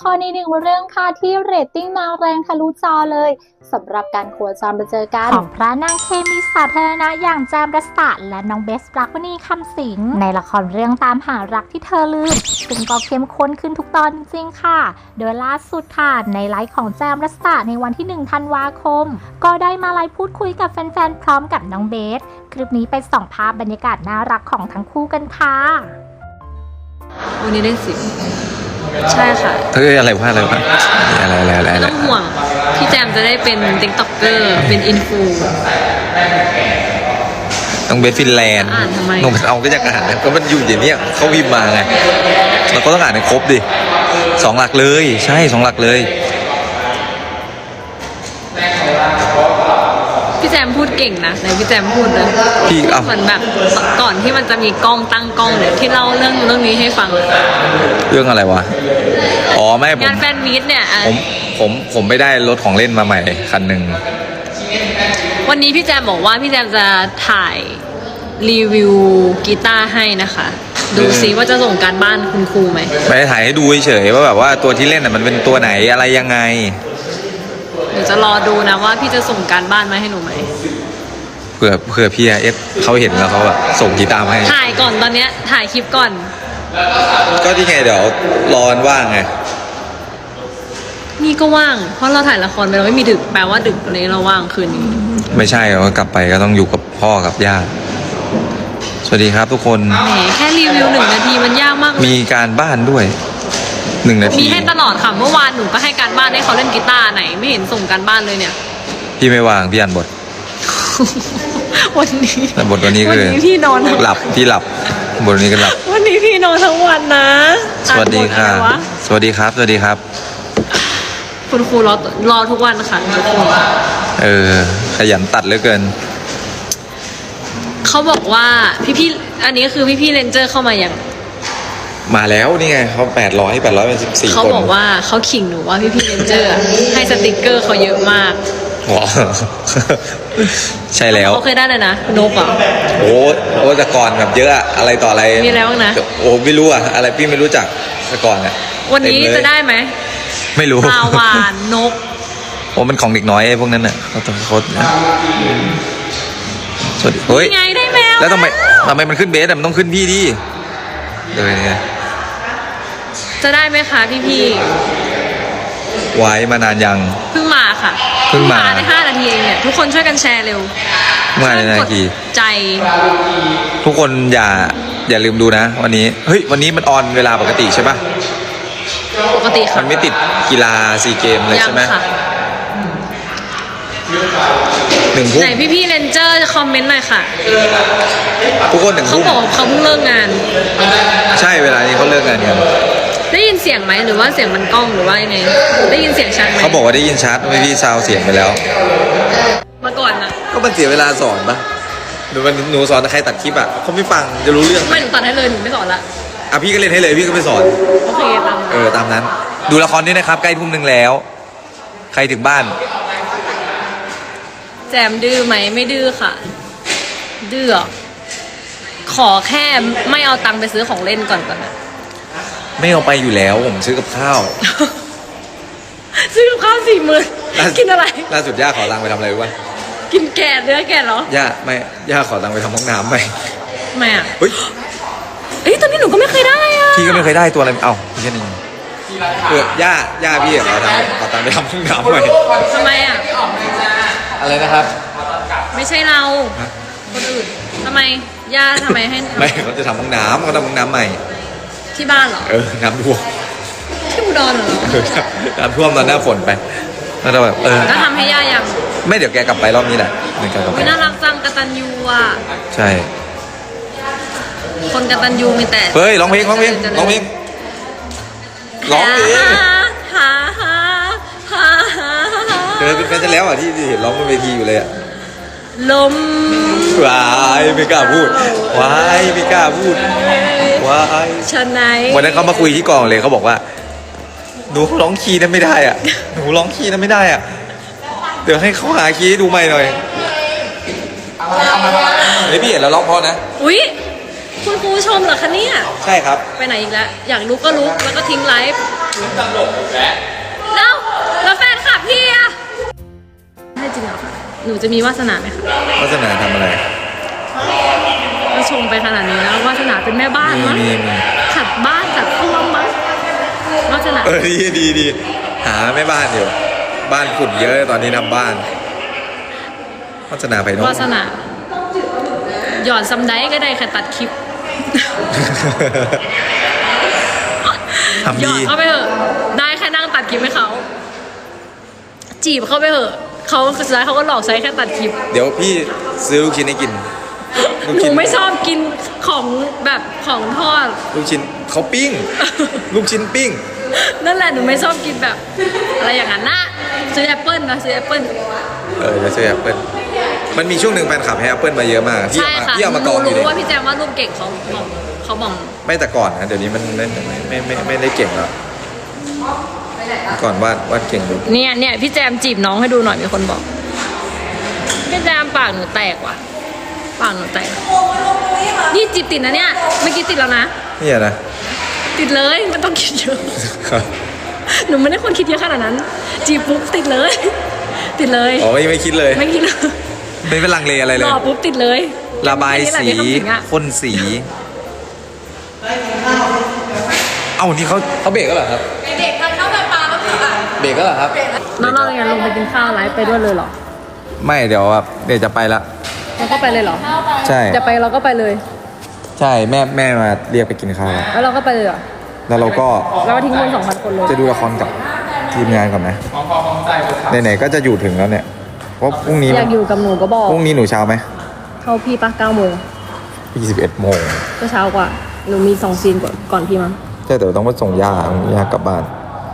ครในหนึ่งเรื่องค่ะที่เรตติ้งมาแรงทะลุจอเลยสำหรับการโคจรมาเจอกัน ของพระนางเคมีสาธารณะอย่างแจมรัสตะและน้องเบสปรักวนีคำสิง ในละครเรื่องตามหารักที่เธอลืม ซึ่งก็เข้มข้นขึ้นทุกตอนจริงๆค่ะ โดยล่าสุดค่ะในไลฟ์ของแจมรัสตะในวันที่ 1 ธันวาคม ก็ได้มาไลฟ์พูดคุยกับแฟนๆ พร้อมกับน้องเบส คลิปนี้ไปส่องภาพบรรยากาศน่ารักของทั้งคู่กันค่ะวันนี้ได้สิ ใช่ค่ะ เฮ้ยอะไรวะอะไรวะอะไรอะไรอะไรไม่อะไรต้องห่วง พี่แจมจะได้เป็นติ๊กต็อกเกอร์ เป็นอินฟู ต้องเบสฟินแลนด์อ่านทำไมน้องเอาก็จะอ่านนะก็มันอยู่อย่างเนี้ยเขาพิมพ์มาไงเราก็ต้องอ่านให้ครบดิสองหลักเลย ใช่สองหลักเลย พี่แจมพูด เก่งนะไหนพี่แจมพูดเลยพี่เอา เหมือนแบบก่อนที่มันจะมีกล้องตั้งกล้องเนี่ยที่เล่าเรื่องเรื่องนี้ให้ฟังอะเรื่องอะไรวะ อ๋อไม่ผมงานแฟนมีตเนี่ยอะผมผมผมไปได้รถของเล่นมาใหม่คันหนึ่งวันนี้พี่แจมบอกว่าพี่แจมจะถ่ายรีวิวกีตาร์ให้นะคะ ดูซิว่าจะส่งการบ้านคุณครูไหมไปถ่ายให้ดูเฉยๆว่าแบบว่าตัวที่เล่นน่ะมันเป็นตัวไหนอะไรยังไง เดี๋ยวจะรอดูนะว่าพี่จะส่งการบ้านมาให้หนูไหม เผื่อเผื่อพี่เอสเขาเห็นแล้วเขาแบบส่งกีตาร์มาให้ ถ่ายก่อนตอนเนี้ยถ่ายคลิปก่อน ก็ที่ไงเดี๋ยวรอวันว่างไง นี่ก็ว่าง เพราะเราถ่ายละครไปเราไม่มีดึกแปลว่าดึกวันนี้เราว่างคืนนี้ไม่ใช่หรอกกลับไปก็ต้องอยู่กับพ่อกับย่าสวัสดีครับทุกคน แหมแค่รีวิวหนึ่งนาทีมันยากมากเลยมีการบ้านด้วยหนึ่งนาทีมีให้ตลอดค่ะเมื่อวานหนูก็ให้การบ้านให้เขาเล่นกีตาร์ไหน ไม่เห็นส่งการบ้านเลยเนี่ย พี่ไม่วางพี่อ่านบท วันนี้แต่บทวันนี้วัคือนี้พี่นอนทั้งหลับพี่หลับบทวันนี้ก็หลับ วันนี้พี่นอนทั้งวันนะสวัสดีค่ะ อ่านบทอะไรวสวัสดีครับ สวัสดีครับ คุณครูรอรอทุกวันค่ะทุกคนเออ ขยันตัดเหลือเกิน เขาบอกว่าพี่พี่ๆอันนี้คือพี่พี่ๆเรนเจอร์เข้ามาอย่างมาแล้วนี่ไงเขาแปดร้อยแปดร้อยเป็นสิบสี่เขาคนบอกว่าเขาขิงหนูว่าพี่พี่เรนเจอร์อะให้สติกเกอร์เขาเยอะมาก ว้าวใช่แล้ว เขาเคยได้เลยนะนกอะโอ้โอ้แต่ก่อนแบบเยอะอะอะไรต่ออะไรมีอะไรบ้างนะ โอ้ไม่รู้อะอะไรพี่ไม่รู้จักแต่ก่อนอะวันนี้เต็มเลยจะได้ไหมไม่รู้ ปลาวานนก โอ้มันของเด็กน้อยไอ้พวกนั้นน่ะเขาต้องเขาสวัสดีเฮ้ยนี่ไงได้แมวแล้วทำไมทำไมมันขึ้นเบสอะมันต้องขึ้นพี่ดิเดี๋ยวไงจะได้ไหมคะพี่พี่ไว้มานานยัง ๆเพิ่งมา ค่ะเพิ่งมาในห้านาทีเองเนี่ยทุกคนช่วยกันแชร์เร็วมาในช่วยนากดทีใจทุกคนอย่าอย่าลืมดูนะ วันนี้เฮ้ยวันนี้มันออนเวลาปกติใช่ปะปกติมัค่ะนไม่ติดกีฬาซีเกมเลยยัใช่ไหมค่ะหนึ่งทุ่มไหนพี่พี่ๆเรนเจอร์คอมเมนต์หน่อยค่ะทุกคนหนึ่งเขาทุ่มบอกเขาเพิ่งเลิกงาน ใช่เวลานี้เขาเลิกงานกัน ได้ยินเสียงไหมหรือว่าเสียงมันกล้องหรือว่ายังไง ได้ยินเสียงชัดไหมเขาบอกว่าได้ยินชัดไม่พี่ซาวเสียงไปแล้ว เมื่อก่อนนะก็มันเสียเวลาสอนปะหนูวันหนูสอนใครตัดคลิปอะเขาไม่ฟังจะรู้เรื่องไม่หนูตัดให้เลยหนูไม่สอนละอะพี่ก็เล่นให้เลยพี่ก็ไปสอน โอเคตามเออตามนั้น ดูละครด้วยนะครับ ใกล้ทุ่มหนึ่งแล้ว ใครถึงบ้าน แจมดื้อไหมไม่ดื้อค่ะ ดื้อเหรอขอแค่ไม่เอาตังค์ไปซื้อของเล่นก่อนก่อนนะ ไม่เอาไปอยู่แล้ว ผมซื้อกับข้าว ซื้อกับข้าวสี่หมื่นกินอะไร ล่าสุดย่าขอตังค์ไปทำอะไรรู้ป่ะกินแกะเนื้อแกะเหรอย่าไม่ย่าขอตังค์ไปทำห้องน้ำไปทำไมอะเฮ้ยเอ้ยตอนนี้หนูก็ไม่เคยได้อะพี่ก็ไม่เคยได้ตัวอะไรเอ้าพี่แค่นี้เออย่าย่าพี่อะขอตังค์ขอตังค์ไปทำห้องน้ำไปทำไมอะ อะไรนะครับ ไม่ใช่เรา ฮะ คนอื่นทำไมย่าทำไมให้ ไม่เขาจะทำห้องน้ำเขาทำห้องน้ำใหม่ ที่บ้านเหรอ เออน้ำท่วมที่อุดรเหรอเออน้ำท่วมตอนหน้าฝนไปแล้วเราแบบเออ แล้วทำให้ย่ายังไม่เดี๋ยวแกกลับไปรอบนี้แหละเดี๋ยวแกกลับไป ไม่น่ารักจังกตัญญูอะ ใช่ คนกตัญญูมีแต่เฮ้ยร้องเพลงร้องเพลงร้องเพลงร้องเพลงหาหาหาหาหาเธอเป็นแฟนฉันแล้วอะที่ที่เห็นร้องบนเวทีอยู่เลยอะ ลม วายไม่กล้าพูดวายไม่กล้าพูดวายชะไหนวันนั้นเขามาคุยที่กองเลยเขาบอกว่าหนูร้องคีย์นั้นไม่ได้อะหนูร้องคีย์นั้นไม่ได้อะเดี๋ยวให้เขาหาคีย์ให้ดูใหม่หน่อยเฮ้ยพี่เห็นแล้วร้องเพราะนะอุ๊ยคุณครูชมเหรอคะเนี่ยใช่ครับ ไปไหนอีกแล้วอยากรู้ก็รู้แล้วก็ทิ้งไลฟ์ตลกแล้วแล้วแล้วแฟนคลับพี่อะให้จริงเหรอคะ หนูจะมีวาสนาไหมคะวาสนาทำอะไรก็ชมไปขนาดนี้แล้ววาสนาเป็นแม่บ้านมีมั้งมีมีขัดบ้านขัดซ่วมมั้งวาสนาเออดีดีดีหาแม่บ้านอยู่ บ้านฝุ่นเยอะตอนนี้ทำบ้านวาสนาไปโน้นวาสนาหย่อนซัมไดก็ได้ค่ะตัดคลิปทำหยอดีดเข้าไปเถอะได้แค่นั่งตัดคลิปให้เขาจีบเข้าไปเถอะ เขาสุดท้ายเขาก็หลอกใช้แค่ตัดคลิปเดี๋ยวพี่ซื้อลูกชิ้นให้กิน ลูกหนูชิ้นไม่ชอบกินของแบบของทอด ลูกชิ้นเขาปิ้ง ลูกชิ้นปิ้ง นั่นแหละหนูไม่ชอบกินแบบ อะไรอย่างนั้นนะซื้อแอปเปิลนะซื้อแอปเปิล เออจะซื้อแอปเปิลมันมีช่วงหนึ่งแฟนคลับให้แอปเปิลมาเยอะมากพี่ใช่เอามาค่ะพี่เอามากองอยู่หนูดิรู้ว่าพี่แจมว่ารูปเก่งเขาเขาเขาบอกไม่แต่ก่อนนะเดี๋ยวนี้มันไม่ไม่ไม่ไม่ไม่ได้เก่งแล้ว ก่อนวาดวาดเก่งดูเนี่ยเนี่ยพี่แจมจีบน้องให้ดูหน่อยมีคนบอก พี่แจมปากหนูแตกว่ะ ปากหนูแตก นี่จีบติดนะเนี่ยเมื่อกี้ติดแล้วนะเนี่ยนะติดเลยมันต้องคิดเยอะหนูไม่ได้คนคิดเยอะขนาดนั้น จีบปุ๊บติดเลย ติดเลย อ๋อไม่ไม่คิดเลยไม่คิดเลยไม่เป็นลังเลอะไรเลรย อปุ๊บติดเลยระบายแค่สีนี้แหละที่คำถึงอะพ่นสี เอ้านี่เขาเขาเบรกแล้วเหรอครับ เด็ก เบรกแล้วเหรอครับ แล้วเราอย่างลงไปกินข้าวไลฟ์ไปด้วยเลยเหรอไม่เดี๋ยวแบบเดี๋ยวจะไปละ เราก็ไปเลยเหรอใช่ จะไปเราก็ไปเลย ใช่แม่แม่มาเรียกไปกินข้าวแล้วแล้วเราก็ไปเลยเหรอแล้วเราก็เราก็ทิ้งคนสองพันคนเลย จะดูละครกับทีมงานก่อนไหมไหนๆก็จะอยู่ถึงแล้วเนี่ยเพราะพรุ่งนี้อยากอยู่กับหนูก็บอกพรุ่งนี้หนูเช้าไหมเข้าพี่ปะเก้าโมง21โมงก็เช้ากว่าหนูมีสองซีนก่อนก่อนพี่มั้งใช่แต่ว่าต้องไปส่งย่าย่ากลับบ้าน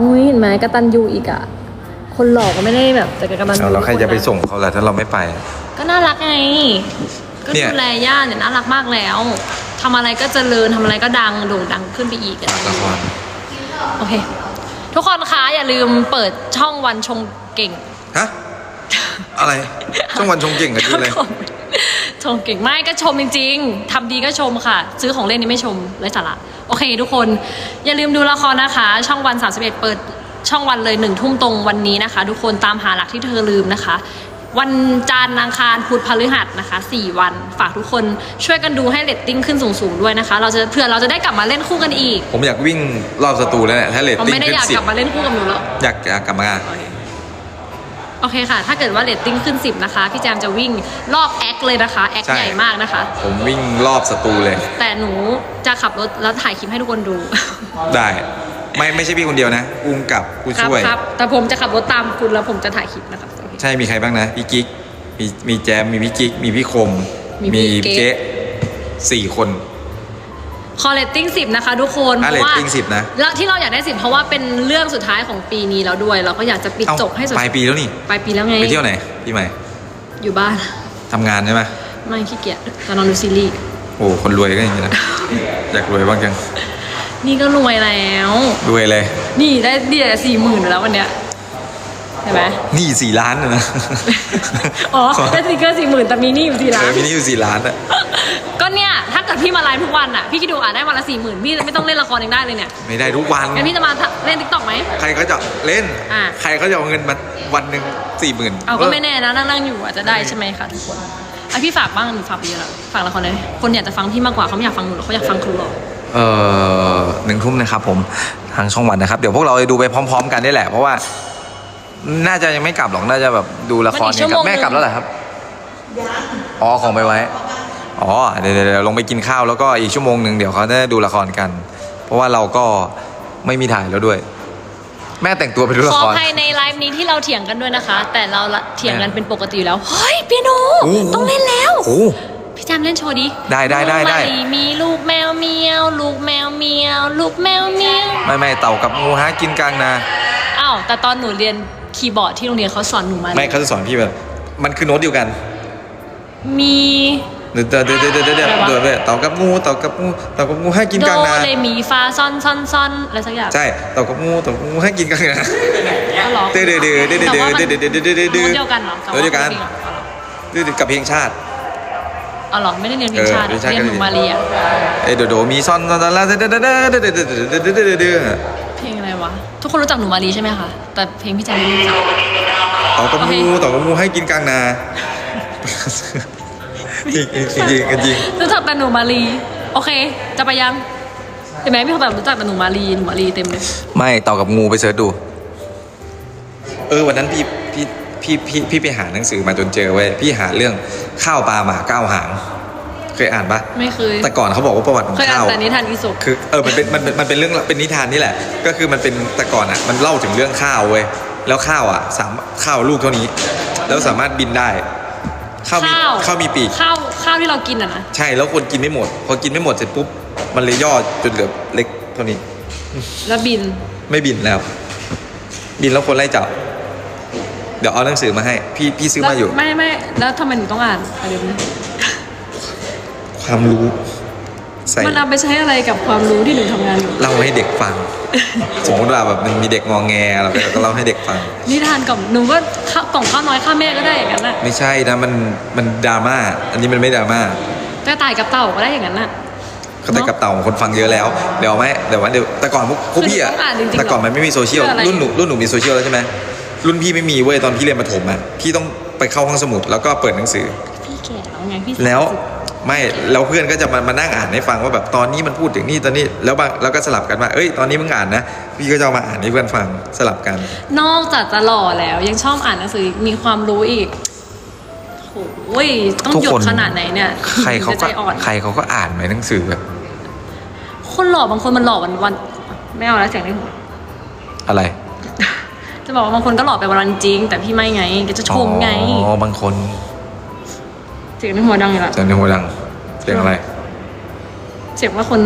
อุ้ยเห็นไหมกตันยูอีกอะ คนหลอกก็ไม่ได้แบบแต่กตันยูเอาแล้วใครจะไปส่งเขาล่ะถ้าเราไม่ไปอะก็น่ารักไง ก็เนี่ย ดูแลย่าเนี่ยน่ารักมากแล้วทำอะไรก็เจริญทำอะไรก็ดังโด่งดังขึ้นไปอีกอะละครโอเค ทุกคนคะอย่าลืมเปิดช่องวันชงเก่งฮะอะไรช่องวันชงเก่งกับที่เลย ชมเก่งไม่ก็ชมจริง ๆทำดีก็ชมค่ะ ซื้อของเล่นนี่ไม่ชมไร้สาระโอเค ทุกคนอย่าลืมดูละครนะคะ ช่องวัน 31 เปิดช่องวันเลยหนึ่งทุ่มตรงวันนี้นะคะ ทุกคนตามหาหลักที่เธอลืมนะคะ วันจันทร์อังคารพุธพฤหัสนะคะ 4 วันฝากทุกคนช่วยกันดูให้เรตติ้งขึ้นสูงๆด้วยนะคะ เราจะเพื่อเราจะได้กลับมาเล่นคู่กันอีก ผมอยากวิ่งรอบสตูแล้วเนี่ยถ้าเลตเราติ้งไม่ได้ขึ้อนยากสิกบลับมาเล่นคู่กับหนูแล้วอยากอยากกลับมา โอเคค่ะ ถ้าเกิดว่าเรตติ้งขึ้น 10 นะคะ พี่แจมจะวิ่งรอบแอคเลยนะคะ แอคใช่ ใหญ่มากนะคะ ผมวิ่งรอบสตูเลย แต่หนูจะขับรถแล้วถ่ายคลิปให้ทุกคนดู ได้ ไม่ไม่ใช่พี่คนเดียวนะ อุ้มกับผู้ครับช่วย ครับ แต่ผมจะขับรถตามคุณแล้วผมจะถ่ายคลิปนะครับโอเค ใช่มีใครบ้างนะ พี่กิ๊กมีมีแจมมีพี่กิ๊กมีพี่คม มีพี่เก๊เจ๊สี่คน คอเรตติ้ง10นะคะทุกคนอะเพราะว่า rating 10นะ แล้วที่เราอยากได้10เพราะว่าเป็นเรื่องสุดท้ายของปีนี้แล้วด้วย เราก็อยากจะปิดเอ้าจบให้สุดปลายปีแล้วนี่ ปลายปีแล้วไงไปเที่ยวไหนพี่ใหม่อยู่บ้าน ทำงานใช่ไหมไม่ขี้เกียจจะนอนดูซีรีส์โอ้คนรวยก็อย่างนี้นะ อยากรวยบ้างจังนี่ก็รวยแล้ว รวยเลย นี่ได้เดียสี่หมื่นแล้ววันเนี้ย เห็นไหมนี่สี่ล้านเลยนะอ๋อได้สติกเกอร์สี่หมื่นแต่มีหนี่อยู่สี่ล้าเอนอมีนี่อยู่สี่ล้านอะก็เนี่ยถ้าเกิดพี่มาไลฟ์ทุกวันอะพี่คิดดูอะได้วันละสี่หมื่นพี่ไม่ต้องเล่นละครเองได้เลยเนี่ยไม่ได้ทุกวันงั้นพี่จะมาเล่นทิกตอกไหมใครเขาจะเล่นอะใครเขาจะเอาเงินมาวันหนึ่งสี่หมื่นเอาก็ไม่แน่นะนั่งนั่งๆอยู่อาจจะได้ใช่ไหมคะทุกคนอะพี่ฝากบ้างหนูฝากไปเยอะแล้วฝากละครเลยคนอยากจะฟังพี่มากกว่าเขาไม่อยากฟังหนูหรอกเขาอยากฟังครูหรอกเออหนึ่งทุ่มนะครับผมทางช่องวันนะครับ เดี๋ยวพวกเราจะดูไปพร้อม ๆ กันนี่แหละเพราะว่า น่าจะยังไม่กลับหรอก น่าจะแบบดูละครกันกับแม่กลับแล้วเหรอครับ อ๋อของไปไว้ อ๋อเดี๋ยวเดี๋ยวเดี๋ยวลงไปกินข้าวแล้วก็อีกชั่วโมงหนึ่งเดี๋ยวเขาจะดูละครกัน เพราะว่าเราก็ไม่มีถ่ายแล้วด้วย แม่แต่งตัวไปดูละขอครอภัยในไลฟ์นี้ที่เราเถียงกันด้วยนะคะ แต่เราละเถียงกันเป็นปกติอยู่แล้ว เฮ้ยเปียโนโอ้โห ต้องเล่นแล้ว โอ้ พี่แจมเล่นโชว์ดิได้ได้ได้ได้ลูกมะลิมีลูกแมวเมียว ลูกแมวเมียว ลูกแมวเมียว ไม่ไม่เต่ากับงูหากินกลางนา อ้าวแต่ตอนหนูเรียน คีย์บอร์ดที่โรงเรียนเขาสอนหนูมาไม่เขาจะสอนพี่แบบ มันคือโน้ตเดียวกัน มีเดี๋ยวเดี๋ยวเดี๋ยวเดี๋ยวเดี๋ยวเดี๋ยวเดี๋ยวเดี๋ยวเต่ากับงูเต่ากับงูเต่ากับงูให้กินโดกลางนาเลมีฟาซอนซอนซอนอะไรสักอย่างใช่เต่ากับงูเต่ากับงูให้กินกลางนาก็ร้องเดือดเดือดเดือดเดือดเดือดแต่ว่ามันเดือดเดือดเดือดเดือดเดือดโน้ตเดียวกันเหรอแต่โน้ตเดียวกันจริงเหรอเดือดกับเพลงชาติเอาเหรอไม่ได้เรียนเพลงชาติเออเพลงชาติเรียนหนูมาเรียเอ้ยโดโดมีซอนซอนซอนลาเดเดเดเดเดเดเดเดเดเดเดเดเพลงอะไร วะ ทุกคนรู้จักหนูมารีใช่ไหมคะ แต่เพลงพี่แจ๊คไม่รู้จัก ต่อกระโอเคมูต่อกระมูให้กินกลางนาจริงจริงจริงจริงรู้จักแต่หนูมารีโอเค จะไปยังเห็นไหมพี่เขาแบบรู้จักแต่หนูมารีหนูมารีเต็มเลย ไม่ต่อกับงูไปเสิร์ชดู เออวันนั้นพี่พี่พี่พี่พี่ไปหาหนังสือมาจนเจอเว้ยพี่หาเรื่องข้าวปลาหมาเก้าหาง เคยอ่านปะไม่เคย แต่ก่อนเขาบอกว่าประวัติของเคยอ่านข้าว แต่นิทานอีสป คือเออมันเป็นมันเป็นมันเป็นเรื่องเป็นนิทานนี่แหละ ก็คือมันเป็นแต่ก่อนอะมันเล่าถึงเรื่องข้าวเว้ยแล้วข้าวอะสามข้าวลูกเท่านี้ แล้วสามารถบินได้ข้าวมีข้าว ข้าวมีปีกข้าวข้าวที่เรากินอะนะ ใช่แล้วคนกินไม่หมด พอกินไม่หมดเสร็จปุ๊บมันเลยย่อจนเหลือเล็กเท่านี้ แล้วบิน ไม่บินแล้ว บินแล้วคนไล่จับเดี๋ยวเอาหนังสือมาให้ พี่พี่ซื้อมาอยู่ แล้วไม่ไม่แล้วทำไมหนูต้องอ่านอะไรนี้ ความรู้ใส่มันเอาไปใช้อะไรกับความรู้ที่หนูทำงานอยู่ เล่าให้เด็กฟัง สมมติว่าแบบมันมีเด็กงองแงเราก็เล่าให้เด็กฟัง นิทานกับหนูก็ข้าวกล่องข้าวน้อยข้าวแม่ก็ได้อย่างนั้นน่ะไม่ใช่นะมันมันดราม่าอันนี้มันไม่ดราม่าแต่ตายกับเต่าก็ได้อย่างนั้นน่ะ เขาแต่กับเต่าคนฟังเยอะแล้วเดี๋ยวไหมเดี๋ยววันเดี๋ยวแต่ก่อนพวกพวกพี่อะคือต้องอ่านจริงๆเหรอแต่ก่อนมันไม่มีโซเชียลเพื่ออะไร รุ่นหนูรุ่นหนูมีโซเชียลแล้วใช่ไหมรุ่นพี่ไม่มีเว้ยตอนพี่เรียนประถมอะพี่ต้องไปเข้าห้องสมุดแล้วก็เปิดหนังสือ พี่แก่แล้วไงพี่แล้วสามสิบ ไม่แล้วเพื่อนก็จะมามานั่งอ่านให้ฟังว่าแบบตอนนี้มันพูดถึงนี่ตอนนี้แล้วบางแล้วก็สลับกันว่าเอ้ยตอนนี้มึงอ่านนะพี่ก็จะเอามาอ่านให้เพื่อนฟังสลับกัน นอกจากจะหล่อแล้ว ยังชอบอ่านหนังสือมีความรู้อีกโอ้ยต้องทุกหยคดนขนาดไหนเนี่ยใครเขาถึงจะก็ใจอ่อนใครเขาก็อ่านไหมหนังสือแบบคนหล่อบางคนมันหล่อวันวันไม่เอาแล้วเสียงในหัวอะไร จะบอกว่าบางคนก็หล่อไปวันๆจริง แต่พี่ไม่ไงก็จะชมไงอ๋อบางคนเสียงในหัวดังอยู่ละเสียงในหัวดังเสียงอะไร เสียงว่าคน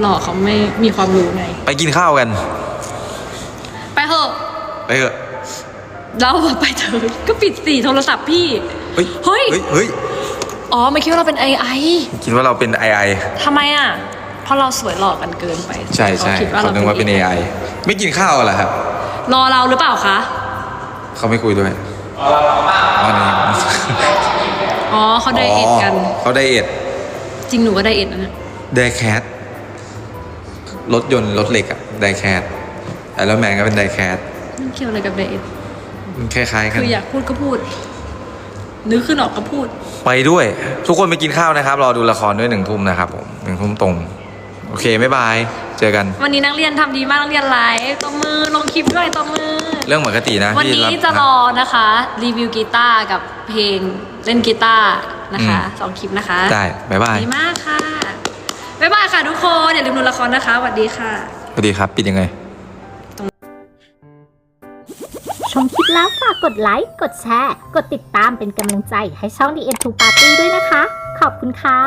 หล่อเขาไม่มีความรู้ไง ไปกินข้าวกัน ไปเถอะ ไปเถอะเราอะไปเถอะก็ปิดสีโทรศัพท์พี่เฮ้ยเฮ้ย เฮ้ย เฮ้ย อ๋อไม่คิดว่าเราเป็น AI คิดว่าเราเป็น AI ทำไมอะ เพราะเราสวยหล่อกันเกินไป ใช่ใช่เขาคิดว่าเขาเรานึกว่าเป็น AI ไม่กินข้าวเหรอครับ รอเราหรือเปล่าคะ เขาไม่คุยด้วยอ๋อนี่ อ๋อเขาไดเอทกันอ๋อเขาไดเอทจริงหนูก็ไดเอทนะเนี่ยไดแคทรถยนต์รถเหล็กอะไดแคทไอรอนแมนก็เป็นไดแคทมันเกี่ยวอะไรกับไดเอทมันคล้ายๆกันคืออยากพูดก็พูดนึกขึ้นออกก็พูด ไปด้วย ทุกคนไปกินข้าวนะครับ รอดูละครด้วยหนึ่งทุ่มนะครับผมหนึ่งทุ่มตรง โอเคบ๊ายบาย เจอกัน วันนี้นักเรียนทำดีมากนักเรียนไลฟ์ตบมือลงคลิปด้วยตบมือ เรื่องปกตินะ วันที่นี้บจะรอนะคะ รีวิวกีตาร์กับเพลง เล่นกีตาร์นะคะอืมสองคลิปนะคะได้บ๊ายบายดีมากค่ะบ๊ายบายค่ะทุกคนอย่าลืมดูละครนะคะสวัสดีค่ะสวัสดีครับ ปิดยังไงชมคลิปแล้วฝากกดไลค์ กดแชร์ กดติดตามเป็นกำลังใจให้ช่อง The End to Party ด้วยนะคะ ขอบคุณค่ะ